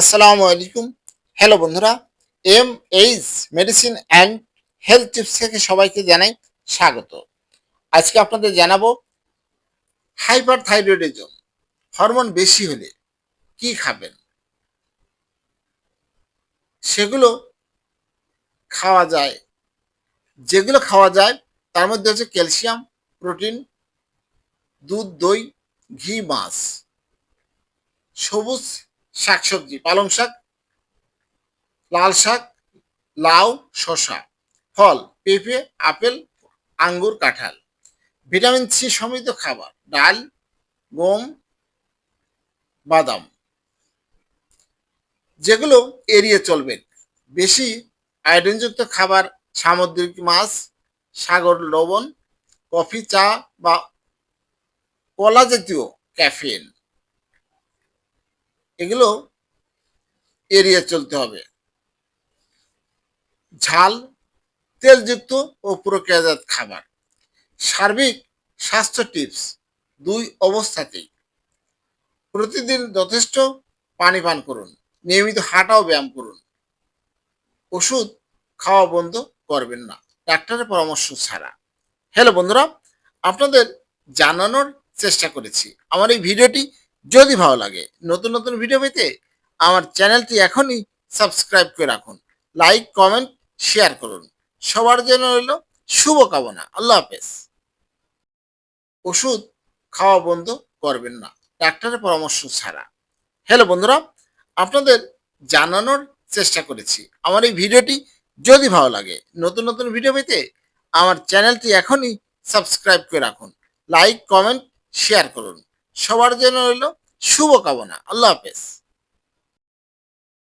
আসসালামু আলাইকুম। হ্যালো বন্ধুরা M H medicine and health tips থেকে সবাইকে জানাই স্বাগত। আজকে আপনাদের জানাব হাইপার থাইরয়েডিজম হরমোন বেশি হলে কি খাবেন? সেগুলো খাওয়া যায়। যেগুলো খাওয়া যায়, তার মধ্যে হচ্ছে ক্যালসিয়াম, প্রোটিন, দুধ, দই, ঘি, মাছ। সবুজ শাকসবজি পালং শাক, লাল শাক, লাউ, শসা, ফল, পেঁপে, আপেল, আঙ্গুর, কাঁঠাল। ভিটামিন সি সমৃদ্ধ খাবার, ডাল, গম, বাদাম। যেগুলো এড়িয়ে চলবেন। বেশি আয়োডিনযুক্ত খাবার, সামুদ্রিক মাছ, সাগর লবণ, কফি, চা বা কলা জাতীয় ক্যাফেন এগুলো এড়িয়ে চলতে হবে। ঝাল, তেলযুক্ত ও প্রক্রিয়াজাত খাবার। সার্বিক স্বাস্থ্য টিপস দুই অবস্থাতেই। প্রতিদিন যথেষ্ট পানি পান করুন, নিয়মিত হাঁটাও ব্যায়াম করুন। ওষুধ খাওয়া বন্ধ করবেন না, ডাক্তারের পরামর্শ ছাড়া। হ্যালো বন্ধুরা, আপনাদের জানানোর চেষ্টা করেছি। আমার এই ভিডিওটি যদি ভালো লাগে নতুন নতুন ভিডিও পেতে আমার চ্যানেলটি এখনই সাবস্ক্রাইব করে রাখুন। লাইক কমেন্ট শেয়ার করুন। সবার জন্য রইল শুভকামনা। আল্লাহ হাফেজ। ওষুধ খাওয়া বন্ধ করবেন না। ডাক্তারের পরামর্শ ছাড়া। হ্যালো বন্ধুরা, আপনাদের জানানোর চেষ্টা করেছি। আমার এই ভিডিওটি যদি ভালো লাগে, নতুন নতুন ভিডিও পেতে আমার চ্যানেলটি এখনই সাবস্ক্রাইব করে রাখুন। লাইক কমেন্ট শেয়ার করুন। সবার জন্য রইল শুভকামনা। আল্লাহ হাফেজ।